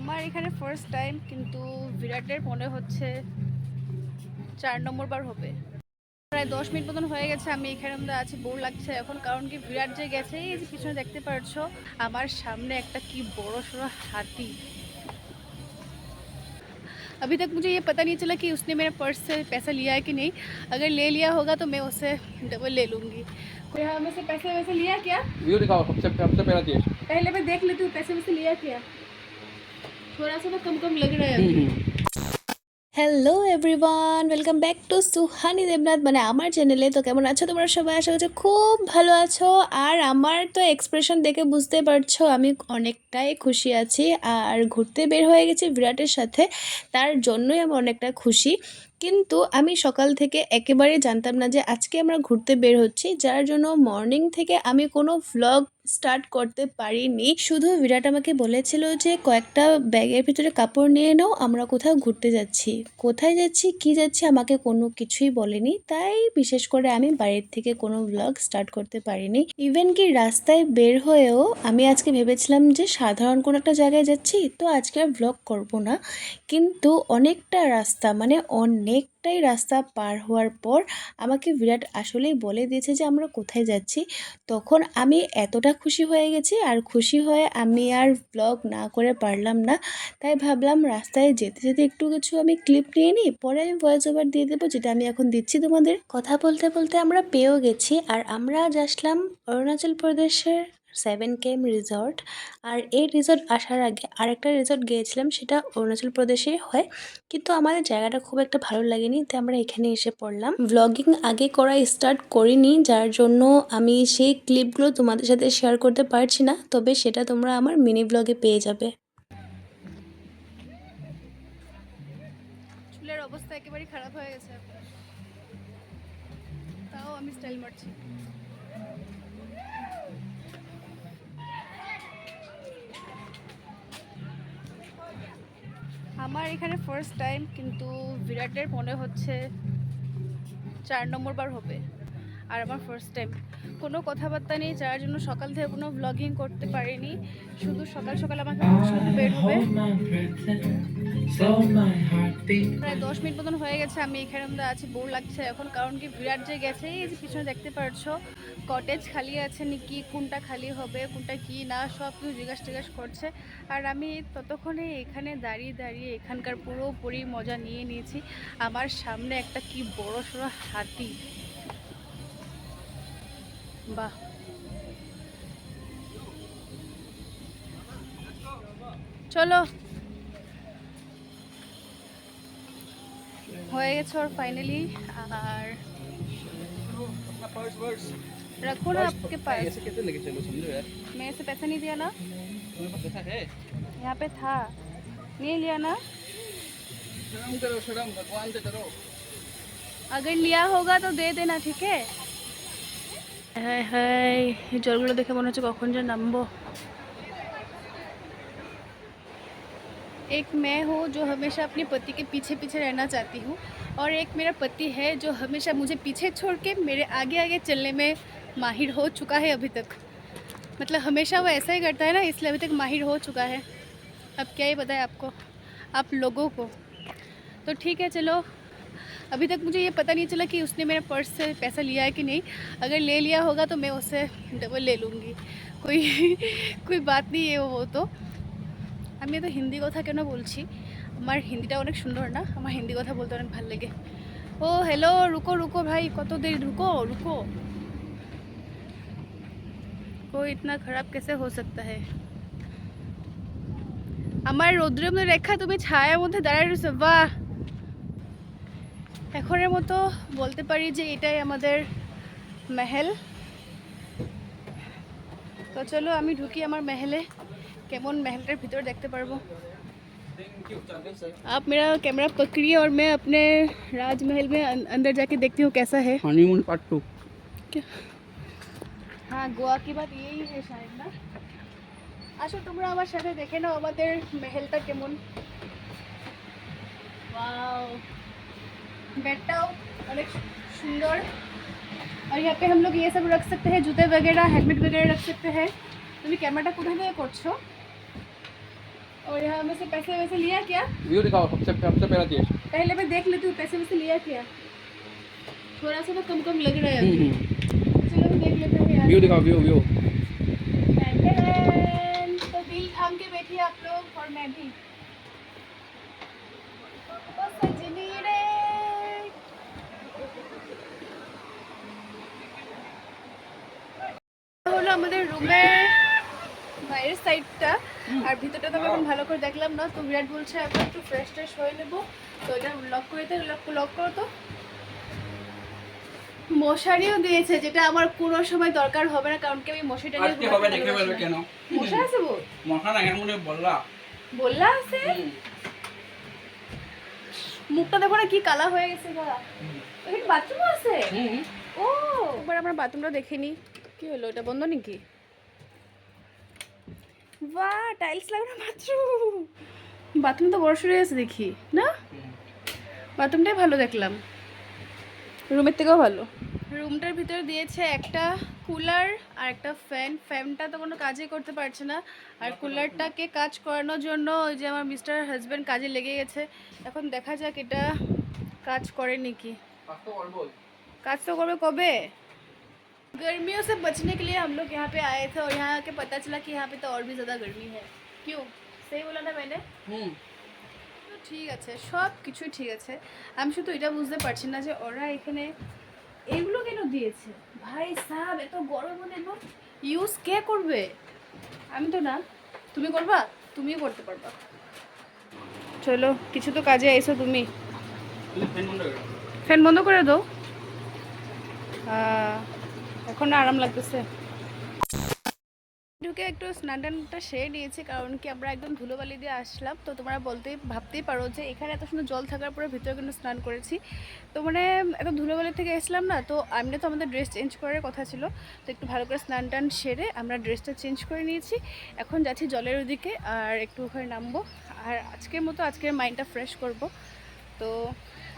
আমার এখানে first time কিন্তু বিরাটের মনে হচ্ছে চার নম্বর বার হবে প্রায় দশ মিনিট মতন হয়ে গেছে আমি এখানে মধ্যে আছি বোর লাগছে এখন কারণ কি বিরাট যে গেছে এই যে পিছনে দেখতে পারছো আমার সামনে একটা কি বড় সড়ো হাতি अभी तक मुझे ये पता नहीं चला कि उसने मेरे पर्स से पैसा लिया है कि नहीं अगर ले लिया होगा तो मैं उससे डबल ले लूँगी कोई हमें से पैसे वैसे लिया क्या व्यू दिखाओ सबसे सबसे पहला चीज पहले मैं देख लेती हूँ पैसे वैसे लिया क्या थोड़ा सा तो कम कम लग रहा है अभी। Hello everyone welcome back to Suhani Debnath মানে আমার চ্যানেলে তো কেমন আছো তোমরা সবাই আশা করছি খুব ভালো আছো আর আমার তো এক্সপ্রেশন দেখে বুঝতে পারছো আমি অনেকটাই খুশি আছি আর ঘুরতে বের হয়ে গেছি বিরাটের সাথে তার জন্যই আমি অনেকটা খুশি কিন্তু আমি সকাল থেকে একেবারেই জানতাম না যে আজকে আমরা ঘুরতে বের হচ্ছি যার জন্য মর্নিং থেকে আমি কোনো ভ্লগ স্টার্ট করতে পারিনি। শুধু বিরাট আমাকে বলেছিল যে, কয়েকটা ব্যাগের ভিতরে কাপড় নিয়ে নাও, আমরা কোথাও ঘুরতে যাচ্ছি। কোথায় যাচ্ছি, কি যাচ্ছি, আমাকে কোনো কিছুই বলেনি। তাই বিশেষ করে আমি বাড়ির থেকে কোনো ব্লগ স্টার্ট করতে পারিনি। ইভেন কি রাস্তায় বের হয়েও আমি আজকে ভেবেছিলাম যে, সাধারণ কোনো একটা জায়গায় যাচ্ছি, তো আজকে আর ব্লগ করব না। কিন্তু অনেকটা রাস্তা মানে অনেকটাই রাস্তা পার হওয়ার পর আমাকে বিরাট আসলেই বলে দিয়েছে যে আমরা কোথায় যাচ্ছি। তখন আমি এতটা খুশি হয়ে গেছি আর খুশি হয়ে আমি আর ব্লগ না করে পারলাম না। তাই ভাবলাম রাস্তায় যেতে যেতে একটু কিছু আমি ক্লিপ নিয়ে নিই, পরে আমি ভয়েস ওভার দিয়ে দেবো যেটা আমি এখন দিচ্ছি তোমাদের। কথা বলতে বলতে আমরা পেয়েও গেছি আর আমরা আজ আসলাম অরুণাচল প্রদেশের সেভেন কেম রিসর্ট। আর এই রিসর্ট আসার আগে আরেকটা রিসর্ট গিয়েছিলাম, সেটা অরুণাচল প্রদেশে হয়। কিন্তু আমাদের জায়গাটা খুব একটা ভালো লাগেনি, তাই আমরা এখানে এসে পড়লাম। ব্লগিং আগে করা স্টার্ট করিনি, যার জন্য আমি সেই ক্লিপগুলো তোমাদের সাথে শেয়ার করতে পারছি না, তবে সেটা তোমরা আমার মিনি ব্লগে পেয়ে যাবে। চুলের অবস্থা একেবারেই খারাপ হয়ে গেছে। তাও আমি স্টাইল মারছি। আমার এখানে ফার্স্ট টাইম কিন্তু বিরাটের মনে হচ্ছে চার নম্বর বার হবে। আর আমার ফার্স্ট টাইম কোনো কথাবার্তা নেই যার জন্য সকাল থেকে কোনো ব্লগিং করতে পারিনি। শুধু সকাল সকাল আমাকে শুধু বের হবে. প্রায় দশ মিনিট মতন হয়ে গেছে আমি এখানে আছি বোর লাগছে এখন। কারণ কি বিরাট যে গেছে এই যে পিছনে দেখতে পারছ কটেজ খালি আছে নাকি কোনটা খালি হবে, কোনটা কি না, সব কিছু জিজ্ঞাসা টিজ্ঞাসা করছে। আর আমি ততক্ষণে এখানে দাঁড়িয়ে দাঁড়িয়ে এখানকার পুরোপুরি মজা নিয়ে নিয়েছি। আমার সামনে একটা কি বড় সড়ো হাতি। বাহ। চলো। হয়ে গেছে ওর ফাইনালি আর रखो ना आपके पास ऐसे कैसे लेके चलो समझो यार मेरे से पैसा नहीं दिया ना तुम्हारे पास पैसा है यहाँ पे था नहीं लिया ना शर्म करो शर्म भगवान से डरो अगर लिया होगा तो दे देना ठीक है হ্যাঁ হ্যাঁ এই জলগুলো দেখে মনে হচ্ছে কখন যে নামবো एक मैं हूँ जो हमेशा अपने पति के पीछे पीछे रहना चाहती हूँ और एक मेरा पति है जो हमेशा मुझे पीछे छोड़ के मेरे आगे आगे चलने में माहिर हो चुका है अभी तक मतलब हमेशा वो ऐसा ही करता है ना इसलिए अभी तक माहिर हो चुका है अब क्या ही बताएं आपको आप लोगों को तो ठीक है चलो अभी तक मुझे ये पता नहीं चला कि उसने मेरे पर्स से पैसा लिया है कि नहीं अगर ले लिया होगा तो मैं उससे डबल ले लूँगी कोई कोई बात नहीं है वो तो আমি তো হিন্দি কথা কেন বলছি আমার হিন্দিটা অনেক সুন্দর না আমার হিন্দি কথা বলতে অনেক ভালো লাগে ও হ্যালো রুকো রুকো ভাই কত দেরি রুকো রুকো कोई इतना खराब कैसे हो सकता है আমার রৌদ্রের মধ্যে রেখা তুমি ছায়ার মধ্যে দাঁড়ায় রয়েছো বাহ এখনের মতো বলতে পারি যে এটাই আমাদের মেহেল তো চলো আমি ঢুকি আমার মেহেলে কেমন মেহেলটার ভিতরে দেখতে পারবো आप मेरा कैमरा पकड़िए और मैं अपने राजमहल में अं- अंदर जाके देखती हूँ कैसा है हनीमून पार्ट टू হ্যাঁ গোয়া কি বাদ এই है शायद না আসো তোমরা আমার সাথে দেখে নাও আমাদের মেহেলটা কেমন वाओ বেডটাও অনেক সুন্দর और यहाँ पे हम लोग ये सब रख सकते हैं जूते वगैरह हेलमेट वगैरह रख सकते हैं তুমি ক্যামেরাটা কোথায় থেকে করছো ও और यहाँ में से पैसे वैसे लिया क्या व्यू दिखाओ सबसे सबसे पहला चीज पहले मैं देख लेती हूँ पैसे वैसे लिया क्या थोड़ा सा तो कम कम लग रहा है व्यू दिखाओ व्यू व्यू टैन, तो दिल थाम के बैठिए आप लोग और मैं भी ओ सजनी रे হলো আমাদের রুমের বাইরের সাইডটা আর ভিতরটা তো আমি এখন ভালো করে দেখলাম না তো বিরাট বলছে এখন একটু ফ্রেশ ট্রেশ হয়ে নেবো তো এটা লক করে দিতে লক লক করো তো মশারিও দিয়েছে যেটা আমার কোনো সময় দরকার হবে না কারণ কি আমি মশারিটা নিয়ে হবে দেখে বলবে না। কেন? মশা আছে বল। মশা না এর মধ্যে বললা। বললা আছে? মুখটা দেখো না কি কালা হয়ে গেছে গা এখানে বাথরুম আছে? ও। একবার আমরা বাথরুমটা দেখিনি কি হলো এটা বন্ধ নাকি? বাহ টাইলস লাগানো বাথরুম বাথরুম তো বড় সরে আছে দেখি না? বাথরুমটাই ভালো দেখলাম। রুমের থেকেও ভালো রুমটার ভিতরে দিয়েছে একটা কুলার আর একটা ফ্যান ফ্যানটা তো কোনো কাজই করতে পারছে না আর কুলারটাকে কাজ করানোর জন্য ওই যে আমার মিস্টার হাজব্যান্ড কাজে লেগে গেছে এখন দেখা যাক এটা কাজ করে নাকি পাঁচটা আর বল काज तो कब कबे गर्मियों से बचने के लिए हम लोग यहाँ पे आए थे और यहाँ आके पता चला कि यहाँ पे तो और भी ज़्यादा गर्मी है क्यों सही बोला ना मैंने হুম তো ঠিক আছে সব কিছুই ঠিক আছে। আমি শুধু এটা বুঝতে পারছি না যে ওরা এখানে এগুলো কেন দিয়েছে? ভাই সাহেব এত গরম হলে এগুলো ইউজ কে করবে? আমি তো না তুমি করবা তুমিও করতে পারবা। চলো কিছু তো কাজে এসো তুমি। ফ্যান বন্ধ করো দাও। এখন আরাম লাগতেছে। ঢুকে একটু স্নান টানটা সেরে নিয়েছি, কারণ কি আমরা একদম ধুলোবালি দিয়ে আসলাম। তো তোমরা বলতেই, ভাবতেই পারো যে এখানে এত সুন্দর জল থাকার পরে ভিতরে কিন্তু স্নান করেছি। তো মানে এত ধুলোবালি থেকে এসলাম না, তো এমনি তো আমাদের ড্রেস চেঞ্জ করার কথা ছিল। তো একটু ভালো করে স্নান টান সেরে আমরা ড্রেসটা চেঞ্জ করে নিয়েছি। এখন যাচ্ছি জলের ওদিকে আর একটু ওখানে নামবো। আর আজকের মতো আজকের মাইন্ডটা ফ্রেশ করব। তো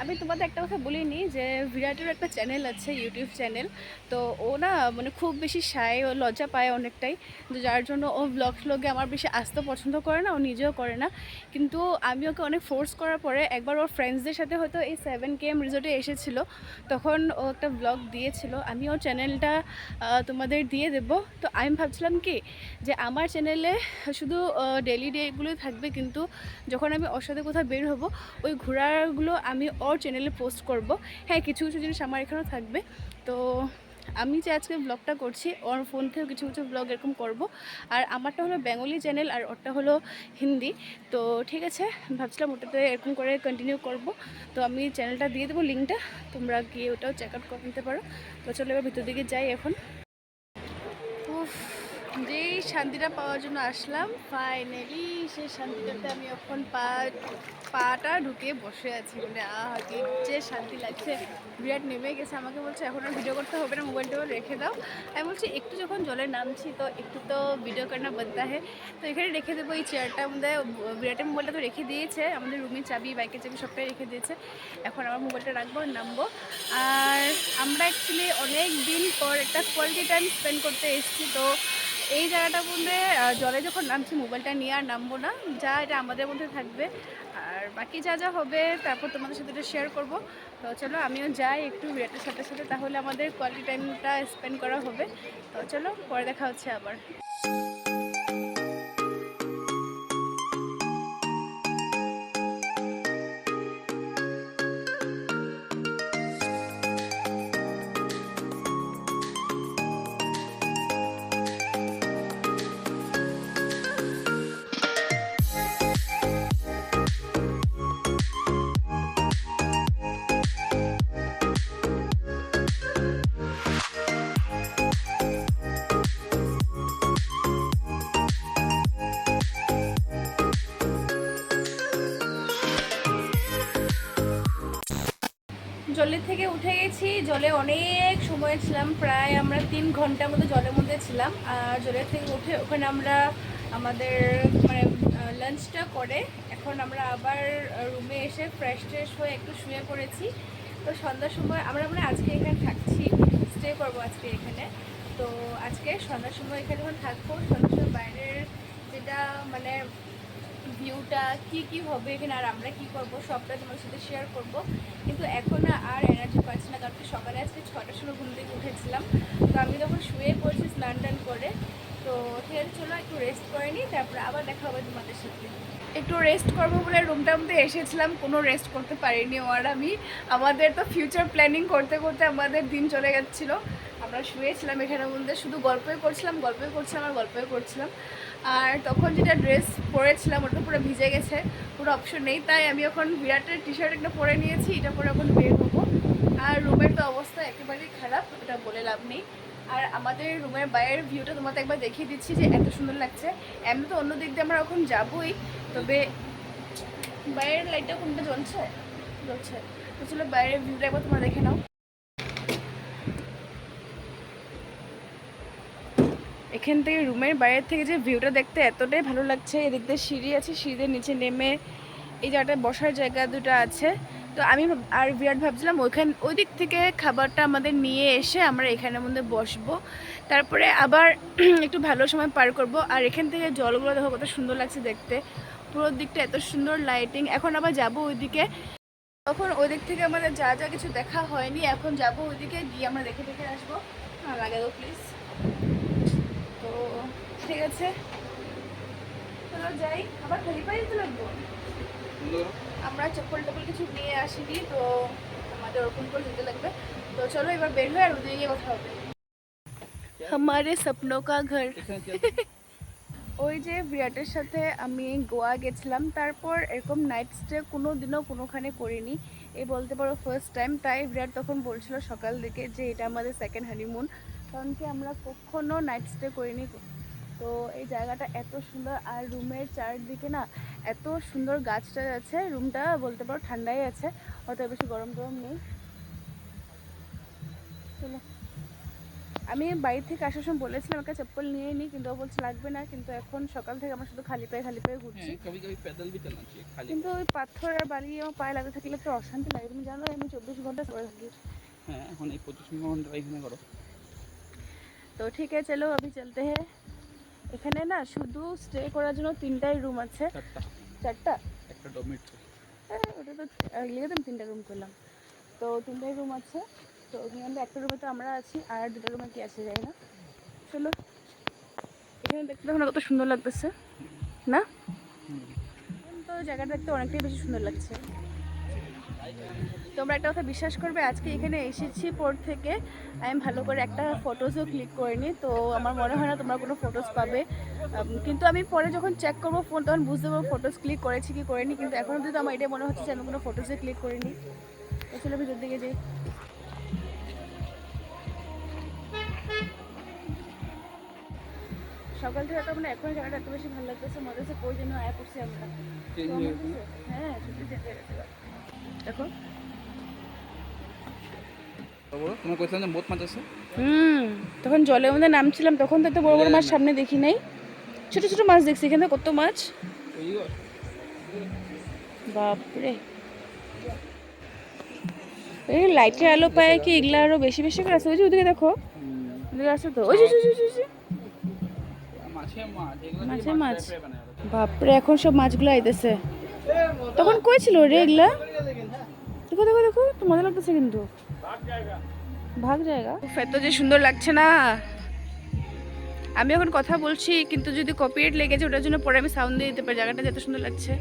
আমি তোমাদের একটা কথা বলিনি যে বিরাটের একটা চ্যানেল আছে ইউটিউব চ্যানেল তো ও না মানে খুব বেশি সায় ও লজ্জা পায় অনেকটাই। তো যার জন্য ও ব্লগ ফ্লগে আমার বেশি আসতে পছন্দ করে না, ও নিজেও করে না। কিন্তু আমি ওকে অনেক ফোর্স করার পরে একবার ওর ফ্রেন্ডসদের সাথে হয়তো এই সেভেন কে এম রিসোর্টে এসেছিল। তখন ও একটা ব্লগ দিয়েছিল। আমি ওর চ্যানেলটা তোমাদের দিয়ে দেব। তো আমি ভাবছিলাম কি যে আমার চ্যানেলে শুধু ডেলি ডেগুলোই থাকবে। কিন্তু যখন আমি ওর সাথে কোথাও বের হব, ওই ঘোরাগুলো আমি ওর চ্যানেলে পোস্ট করব। হ্যাঁ কিছু কিছু জিনিস আমার এখানেও থাকবে। তো আমি যে আজকে ব্লগটা করছি, ওর ফোন থেকেও কিছু কিছু ব্লগ এরকম করব। আর আমারটা হলো বেঙ্গলি চ্যানেল আর ওরটা হলো হিন্দি তো ঠিক আছে, ভাবছিলাম ওটাতে এরকম করে কন্টিনিউ করব। তো আমি চ্যানেলটা দিয়ে দেবো লিঙ্কটা তোমরা গিয়ে ওটাও চেক আউট করে নিতে পারো। তো চলো এবার ভিতর দিকে যাই এখন। যেই শান্তিটা পাওয়ার জন্য আসলাম ফাইনালি সেই শান্তিটাতে আমি এখন পা, পাটা ঢুকে বসে আছি। মানে কি যে শান্তি লাগছে, বিরাট নেমে গেছে। আমাকে বলছে, এখন আর ভিডিও করতে হবে না মোবাইলটাও রেখে দাও। আমি বলছি, একটু যখন জলে নামছি তো একটু তো ভিডিও করানো বলতে হয় তো এখানে রেখে দেবো এই চেয়ারটা আমাদের, বিরাটের মোবাইলটা তো রেখে দিয়েছে। আমাদের রুমের চাবি বাইকের চাবি সবটাই রেখে দিয়েছে। এখন আমার মোবাইলটা রাখব, নামবো। আর আমরা অ্যাকচুয়ালি অনেক দিন পর একটা কোয়ালিটি টাইম স্পেন্ড করতে এসেছি। তো এই জায়গাটা মধ্যে জলে যখন নামছি, মোবাইলটা নিয়ে আর নামবো না। যা এটা আমাদের মধ্যে থাকবে। আর বাকি যা যা হবে, তারপর তোমাদের সাথে এটা শেয়ার করব। তো চলো, আমিও যাই একটু বিরাটের সাথে সাথে, তাহলে আমাদের কোয়ালিটি টাইমটা স্পেন্ড করা হবে। তো চলো, পরে দেখা হচ্ছে আবার। গেছি, জলে অনেক সময় ছিলাম, প্রায় আমরা তিন ঘণ্টার মতো জলের মধ্যে ছিলাম। আর জলের থেকে উঠে ওখানে আমরা আমাদের মানে লাঞ্চটা করে এখন আমরা আবার রুমে এসে ফ্রেশ ট্রেশ হয়ে একটু শুয়ে পড়েছি। তো সন্ধ্যার সময় আমরা মানে আজকে এখানে থাকছি স্টে করব আজকে এখানে। তো আজকে সন্ধ্যার সময় এখানে যখন থাকব, সন্ধ্যার সময় বাইরের যেটা মানে ভিউটা কি কি হবে এখানে আর আমরা কি করব, সবটা তোমার সাথে শেয়ার করব। কিন্তু এখন আর এনার্জি পাচ্ছি না, কারণ সকালে আজকে ছটার সময় ঘুম থেকে উঠেছিলাম। তো আমি তখন শুয়ে পড়ছি স্নান টান করে। তো আছে, চলো একটু রেস্ট করে নিই, তারপরে আবার দেখা হবে তোমাদের সাথে। একটু রেস্ট করব বলে রুমটার মধ্যে এসেছিলাম, কোনো রেস্ট করতে পারিনি ও আর আমি। আমাদের তো ফিউচার প্ল্যানিং করতে করতে আমাদের দিন চলে যাচ্ছিল। আমরা শুয়েছিলাম এখানের মধ্যে, শুধু গল্পই করছিলাম গল্পই করছিলাম আর গল্পই করছিলাম আর তখন যেটা ড্রেস পরেছিলাম, ওটা পুরো ভিজে গেছে পুরো অপশন নেই। তাই আমি এখন বিরাটের টি শার্ট একটা পরে নিয়েছি, এটা পরে এখন বের হব। আর রুমের তো অবস্থা একেবারেই খারাপ, এটা বলে লাভ নেই। আর আমাদের রুমের বাইরের ভিউটা তোমাকে একবার দেখিয়ে দিচ্ছি যে এত সুন্দর লাগছে। এমনি তো অন্য দিক দিয়ে আমরা এখন যাবোই, তবে বাইরের লাইটটা কোনটা জ্বলছে? জ্বলছে। তো চলো বাইরের ভিউটা একবার তোমরা দেখে নাও। এখান থেকে রুমের বাইরের থেকে যে ভিউটা দেখতে এতটাই ভালো লাগছে। এদিক দিয়ে সিঁড়ি আছে সিঁড়ির নিচে নেমে এই জায়গাটায় বসার জায়গা দুটো আছে। তো আমি আর বিরাট ভাবছিলাম ওইখান ওই দিক থেকে খাবারটা আমাদের নিয়ে এসে আমরা এখানের মধ্যে বসবো। তারপরে আবার একটু ভালো সময় পার করব। আর এখান থেকে জলগুলো দেখো কত সুন্দর লাগছে দেখতে। পুরো দিকটা এত সুন্দর লাইটিং এখন আবার যাব ওইদিকে। তখন ওই দিক থেকে আমাদের যা যা কিছু দেখা হয়নি। এখন যাব ওইদিকে গিয়ে আমরা দেখে দেখে আসব লাগে দাও প্লিজ ঠিক আছে? চলো যাই। আবার খালি পায়ে তো লাগবো। আমরা চপ্পল টপল কিছু নিয়ে আসিনি তো আমাদের ওরকম করে যেতে লাগবে। তো চলো এবার বের হয়ে আর ওদের গিয়ে কথা হবে। আমারে স্বপ্ন কা ঘর। ওই যে বিরাটের সাথে আমি গোয়া গেছিলাম তারপর এরকম নাইট স্টে কোনো দিনও কোনোখানে করিনি। এ বলতে পারো ফার্স্ট টাইম তাই বিরাট তখন বলছিল সকাল দিকে যে এটা আমাদের সেকেন্ড হানিমুন কারণ কি আমরা কখনো নাইট স্টে করিনি। তো এই জায়গাটা এত সুন্দর আর রুমের চারদিকে না এত সুন্দর গাছটা আছে রুমটা বলতে পারো ঠান্ডাই আছে অত বেশি গরম গরম নেই। চলো। আমি বাড়ি থেকে আসার সময় বলেছিলাম আমাকে চপ্পল নিয়ে নিই কিন্তু ও বলছে লাগবে না কিন্তু এখন সকাল থেকে আমরা শুধু খালি পায়ে খালি পায়ে ঘুরছি। হ্যাঁ, কিন্তু ওই পাথর আর বালি আমার পায়ে লাগে থাকলে তো অশান্তি লাগে তুমি জানো আমি চব্বিশ ঘণ্টা পরে থাকি। হ্যাঁ এখন এই পঁচিশ ঘণ্টা এখানে করো। তো ঠিক আছে চলো আমি চলতে হ্যাঁ এখানে না শুধু স্টে করার জন্য তিনটাই রুম আছে। চারটা। একটা ডোমেট্রি হ্যাঁ, ওটা তো লিখে আমি তিনটা রুম করলাম। তো তিনটাই রুম আছে। তো ওখানে একটা রুমে তো আমরা আছি আর দুটো রুমে কি আছে যাই না। চলো এখানে দেখতে দেখো কত সুন্দর লাগতেছে। না? তো জায়গাটা দেখতে অনেকটাই বেশি সুন্দর লাগছে। তোমরা একটা কথা বিশ্বাস করবে আজকে এখানে এসেছি পর থেকে আমি ভালো করে একটা ফটোসও ক্লিক করিনি তো আমার মনে হয় না তোমরা কোনো ফটোস পাবে। কিন্তু আমি পরে যখন চেক করব ফোন তখন বুঝতে পারব ফটোস ক্লিক করেছি কি করিনি কিন্তু এখন অব্দি তো আমার এটাই মনে হচ্ছে যে আমি কোনো ফটোসে ক্লিক করিনি। আসলে ভিতর দিকে যাই। সকাল থেকে তো মানে এখন জায়গাটা এত বেশি ভালো লাগতেছে মনে হচ্ছে কই জন্য আয়া করছি আমরা। হয়ে সত্যি যেতে গেছে। দেখো হুম তখন জলের মধ্যে নামছিলাম তখন তো এত বড় বড় মাছ সামনে দেখি নাই। ছোট ছোট মাছ দেখছি এখানে কত মাছ? বাপরে। এই লাইটের আলো পায় কি এগুলা আরও বেশি বেশি করে আছে ওই যে ওদিকে দেখো। ওদিকে আছে তো। ওই যে। মাছে মাছ। বাপরে এখন সব মাছগুলো আইতেছে। তখন কই ছিল রে এগুলা? দেখো দেখো দেখো তো মজা লাগতেছে কিন্তু। ভাগ জায়গা। এত যে সুন্দর লাগছে না। আমি এখন কথা বলছি কিন্তু যদি কপিরাইট লেগেছে ওটার জন্য পরে আমি সাউন্ড দিয়ে দিতে পারি জায়গাটা যত সুন্দর লাগছে।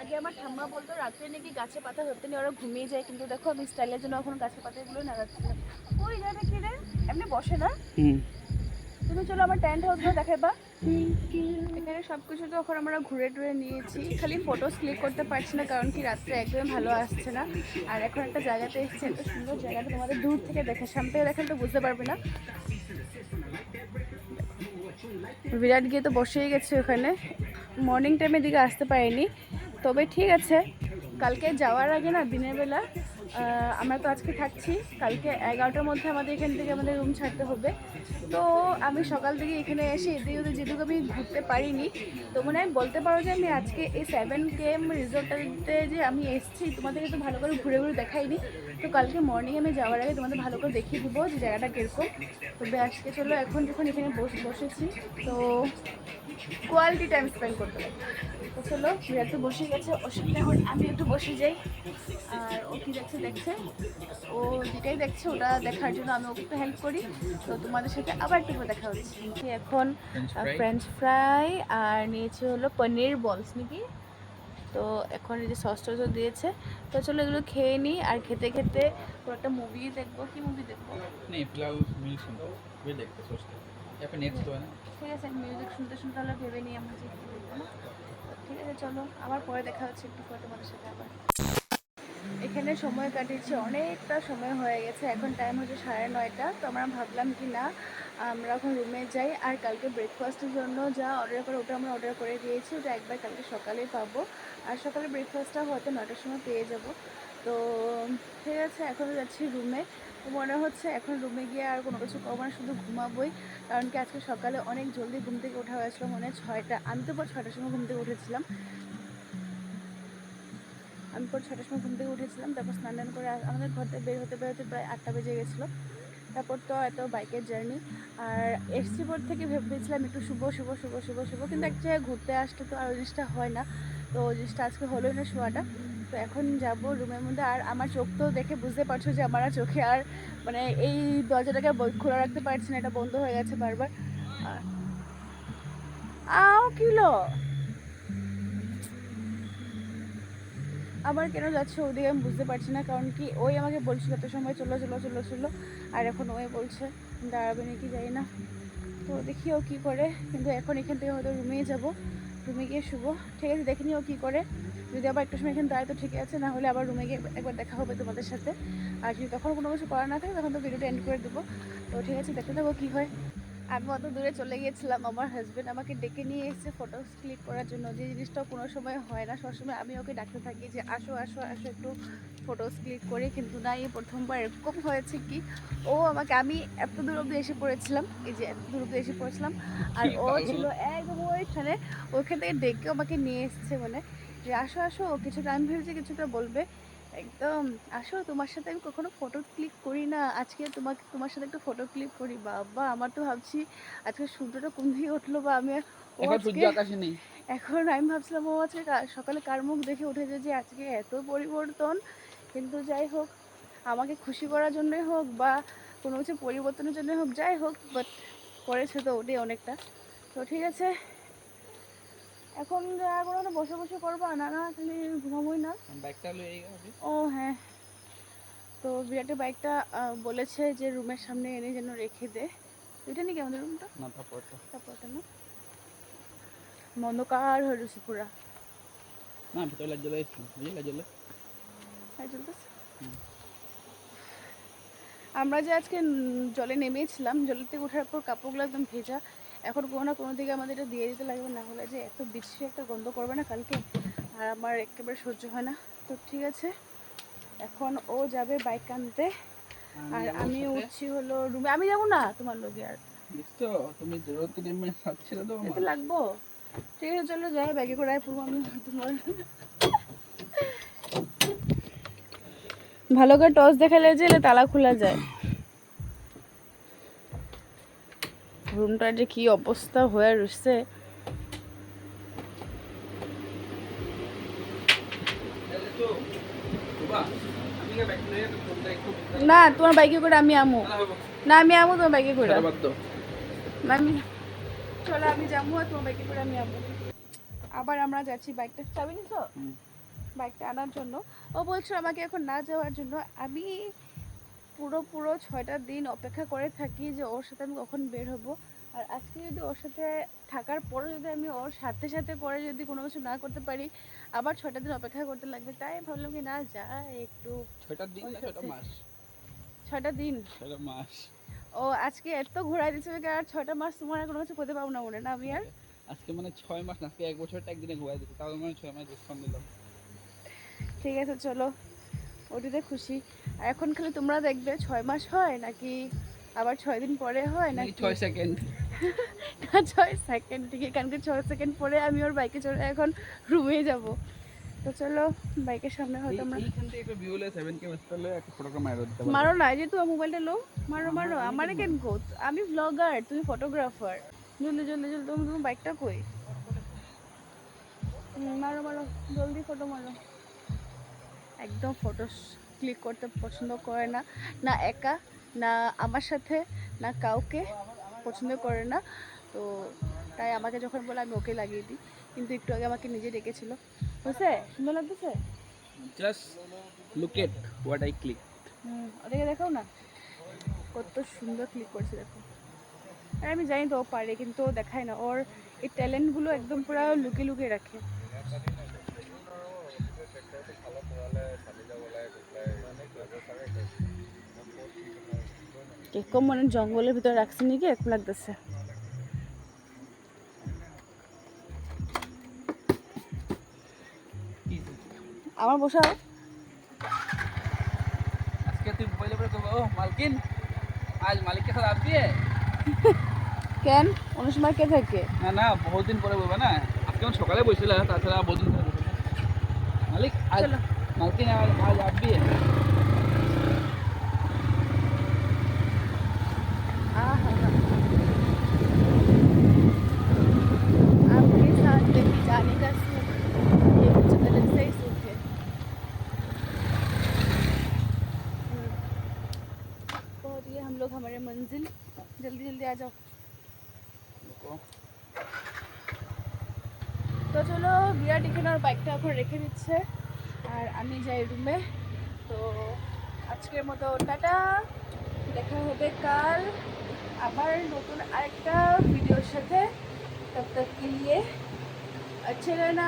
আগে আমার ঠাম্মা বলতো রাত্রে নাকি গাছে পাতা ধরতে নিয়ে ওরা ঘুমিয়ে যায়। কিন্তু দেখো আমি স্টাইলের জন্য এখন গাছের পাতাগুলো নাগাচ্ছিলাম ওই জায়গাটা কি রে? এমনি বসে না? হুম। তুমি চলো আমার টেন্ট হাউসগুলো দেখাবা এখানে সব কিছু তো এখন আমরা ঘুরে টুরে নিয়েছি। খালি ফটোস ক্লিক করতে পারছি না, কারণ কি রাত্রে একদম ভালো আসছে না। আর এখন একটা জায়গাতে এসেছি এত সুন্দর জায়গাটা তোমাদের দূর থেকে দেখে, সামনে থেকে দেখেন তো বুঝতে পারবে না। বিরাট গিয়ে তো বসেই গেছে ওখানে। মর্নিং টাইমের দিকে আসতে পারিনি। তবে ঠিক আছে, কালকে যাওয়ার আগে না, দিনের বেলা আমরা তো আজকে থাকছি। কালকে এগারোটার মধ্যে আমাদের এখান থেকে আমাদের রুম ছাড়তে হবে। তো আমি সকাল থেকে এখানে এসে এদিকে ওদের যেটুকু আমি ঘুরতে পারিনি, তো মনে হয় বলতে পারো যে আমি আজকে এই সেভেন কে এম রিসোর্টটাতে যে আমি এসেছি, তোমাদেরকে তো ভালো করে ঘুরে ঘুরে দেখাইনি। তো কালকে মর্নিং আমি যাওয়ার আগে তোমাদের ভালো করে দেখিয়ে দেবো যে জায়গাটা কীরকম। তবে আজকে চলো এখন যখন এখানে বসে, বসেছি, তো কোয়ালিটি টাইম স্পেন্ড করতে লাগে তো চলো প্রিয়া তো বসে গেছে। ওর সাথে এখন আমি একটু বসে যাই। আর ও কী দেখছে দেখছে। ও যেটাই দেখছে ওটা দেখার জন্য আমি ওকে একটু হেল্প করি। তো তোমাদের সাথে আবার একটু দেখা হচ্ছে। এখন ফ্রেঞ্চ ফ্রাই আর নিয়েছে হলো পনির বলস নাকি? তো এখন এই যে সস টসও দিয়েছে। তো চলো এগুলো খেয়ে নিই আর খেতে খেতে পুরো একটা মুভি দেখব। কি মুভি দেখব? দেখতে ঠিক আছে মিউজিক শুনতে শুনতে হলে ভেবে নিই আমার যে ঠিক আছে, চলো। আবার পরে দেখা হচ্ছে একটু পরে তোমাদের সাথে আবার। এখানে সময় কাটিয়েছি, অনেকটা সময় হয়ে গেছে। এখন টাইম হচ্ছে সাড়ে নয়টা। তো আমরা ভাবলাম কি না, আমরা এখন রুমে যাই। আর কালকে ব্রেকফাস্টের জন্য যা অর্ডার করে ওটা আমরা অর্ডার করে দিয়েছি। ওটা একবার কালকে সকালে পাবো। আর সকালে ব্রেকফাস্টটা হয়তো নটার সময় পেয়ে যাব। তো ঠিক আছে, এখন যাচ্ছি রুমে মনে হচ্ছে এখন রুমে গিয়ে আর কোনো কিছু করব না, শুধু ঘুমাবোই। কারণ কি আজকে সকালে অনেক জলদি ঘুম থেকে ওঠা হয়েছিল, মনে হয় ছয়টা, আমি তো পর ছয়টার সময় ঘুম থেকে উঠেছিলাম। আমি পর ছটার সময় ঘুম থেকে উঠেছিলাম, তারপর স্নান টান করে আমাদের ঘর থেকে বের হতে বের হতে প্রায় আটটা বেজে গেছিল। তারপর তো এত বাইকের জার্নি আর এসসি বোর্ড থেকে ভেবেছিলাম একটু শুভ শুভ শুভ শুভ শুভ কিন্তু এক জায়গায় ঘুরতে আসলে তো আর ওই জিনিসটা হয় না। তো ওই জিনিসটা আজকে হলোই না শোয়াটা। তো এখন যাব রুমের মধ্যে। আর আমার চোখ তো দেখে বুঝতে পারছ যে আমার আর চোখে আর মানে এই দরজাটাকে খোলা রাখতে পারছি না, এটা বন্ধ হয়ে গেছে বারবার। আও কিলো আমার কেন যাচ্ছে ওদিকে আমি বুঝতে পারছি না, কারণ কি ওই আমাকে বলছিল এত সময় চলো চলো চলো চলো, আর এখন ওই বলছে দাঁড়াবে নাকি যাই না। তো দেখি ও কী করে, কিন্তু এখন এখান থেকে হয়তো রুমেই যাব রুমে গিয়ে শুভ ঠিক আছে, দেখে নিও কী করে। যদি আবার একটু সময় এখানে দাঁড়ায় তো ঠিক আছে। না হলে আবার রুমে গিয়ে একবার দেখা হবে তোমাদের সাথে। আর যদি তখন কোনো কিছু করা না থাকে তখন তো ভিডিওটা এন্ড করে দেবো। তো ঠিক আছে দেখতে দেবো কী হয়। আমি অত দূরে চলে গিয়েছিলাম আমার হাজব্যান্ড আমাকে ডেকে নিয়ে এসেছে ফটো ক্লিক করার জন্য। যে জিনিসটা কোনো সময় হয় না সবসময় আমি ওকে ডাকতে থাকি যে আসো আসো আসো একটু ফটোস ক্লিক করি। কিন্তু না এই প্রথমবার এরকম হয়েছে কি ও আমাকে আমি এত দূর অব্দি এসে পড়েছিলাম এই যে এত দূর অব্দি এসে পড়েছিলাম। আর ও ছিল একদম ওইখানে ওইখান থেকে ডেকে আমাকে নিয়ে এসেছে মানে যে আসো আসো কিছুটা আমি ভেবেছি কিছুটা বলবে। একদম আসো তোমার সাথে আমি কখনো ফটো ক্লিক করি না। আজকে তোমাকে তোমার সাথে একটু ফটো ক্লিক করি। বাবা আমার তো ভাবছি আজকে সূর্যটা কোন দিকে উঠল বা আমি এখন সূর্য আকাশে নেই। এখন আমি ভাবছিলাম ও আজকে সকালে কার মুখ দেখে উঠেছে যে আজকে এত পরিবর্তন। কিন্তু যাই হোক আমাকে খুশি করার জন্যই হোক বা কোনো কিছু পরিবর্তনের জন্য হোক যাই হোক বাট করেছে তো ওটাই অনেকটা। তো ঠিক আছে এখন যা করো না বসে বসে করব না না খালি ঘুমাবোই না। বাইকটা ও হ্যাঁ। তো বিরাটের বাইকটা বলেছে যে রুমের সামনে এনে যেন রেখে দে। এটা নাকি আমাদের রুমটা? না তারপরটা। তারপরটা না? মন্দকার হয়ে রয়েছে পুরা। না ভিতরে লাইট জ্বলে লাইট জ্বলে? চলতেছে হুম। আমরা যে আজকে জলে নেমেছিলাম জলের থেকে ওঠার পর কাপড়গুলো একদম ভেজা। এখন কোনো না কোনো দিকে আমাদের এটা দিয়ে দিতে লাগবে না হলে যে এত বিশ্রী একটা গন্ধ করবে না কালকে আর আমার একেবারে সহ্য হয় না। তো ঠিক আছে এখন ও যাবে বাইক আনতে আর আমি উঠছি হলো রুমে। আমি যাব না তোমার লোকে আর। তুমি জরুরত নেমে যাচ্ছিলে তো লাগবো। ঠিক আছে চলো যাই ব্যাগে করে পুরো আমি তোমার ভালো করে টস দেখালে যে তালা খোলা যায়। রুমটার যে কি অবস্থা হয়ে রয়েছে। না তোমার বাইকে করে আমি আমু। না আমি আমু তোমার বাইকে করে। আমি চলো আমি যাব আর তোমার বাইকে করে আমি আমু। আবার আমরা যাচ্ছি বাইকটা চাবি নিছো বাইকটা আনার জন্য। ও বলছো আমাকে এখন না যাওয়ার জন্য। আমি পুরো পুরো ছয়টা দিন অপেক্ষা করে থাকি যে ওর সাথে আমি কখন বের হব। আর আজকে যদি ওর সাথে থাকার পরে যদি আমি ওর সাথে সাথে পরে যদি কোনো কিছু না করতে পারি আবার ছয়টা দিন অপেক্ষা করতে লাগবে তাই ভাবলাম কি না যা একটু ছয়টা দিন ছয়টা মাস? ছয়টা দিন। ছয়টা মাস। ও আজকে এত ঘোরাই দিচ্ছে আর ছয়টা মাস তোমার কোনো কিছু করতে পারব না মনে না আমি আর? আজকে মানে ছয় মাস না আজকে এক বছরটা একদিনে ঘুরাই দিচ্ছি তাও মানে ছয় মাস ডিসকাউন্ট দিলাম। ঠিক আছে চলো। ওটিতে খুশি। আর এখন খালি তোমরা দেখবে ছয় মাস হয় নাকি আবার ছয় দিন পরে হয় নাকি? ছয় সেকেন্ড না ছয় সেকেন্ড ঠিক এখানকে ছয় সেকেন্ড পরে আমি ওর বাইকে চড়ে এখন রুমে যাব। তো চলো বাইকের সামনে হয়তো আমরা এইখান থেকে একটা ভিউ সেভেন কে ব্যস্ত হলে একটা ফটোগ্রাফ মারো মারো না যে তোমার মোবাইলটা লো মারো মারো আমার কেন গো আমি ব্লগার তুমি ফটোগ্রাফার জলদি জলদি জলদি তুমি তোমার বাইকটা কই? মারো মারো জলদি ফটো মারো। একদম ফটো ক্লিক করতে পছন্দ করে না না একা না আমার সাথে না কাউকে পছন্দ করে না। তো তাই আমাকে যখন বলে আমি ওকে লাগিয়ে দিই। কিন্তু একটু আগে আমাকে নিজে ডেকেছিল। বুঝছে সুন্দর লাগতেছে? Look at what I click. হুম ওদেরকে দেখাও না। কত সুন্দর ক্লিক করছে দেখো। আর আমি জানি তো ও পারে কিন্তু দেখায় না। ওর এই ট্যালেন্টগুলো একদম পুরো লুকিয়ে লুকিয়ে রাখে। এরকম মানে জঙ্গলের ভিতরে রাখছে নাকি এরকম লাগতেছে। আমার বসাও আজকে তুই মোবাইলে পরে ও মালকিন আজ মালিককে সাথে দিয়ে? কেন? অন্য সময় কে থাকে? না না বহুত দিন পরে বলবে না। আজকে সকালে বসছিল তাছাড়া বহুত দিন পরে বসেছিল। মালিক আজ চলো। মালকিন আজ রেখে দিচ্ছে আর আমি যাই রুমে তো আজকের মতো টাটা দেখা হবে কাল আবার নতুন আরেকটা ভিডিওর সাথে तब तक के लिए अच्छे रहना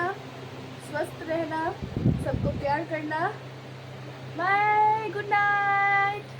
स्वस्थ रहना सबको प्यार करना बाय गुड नाइट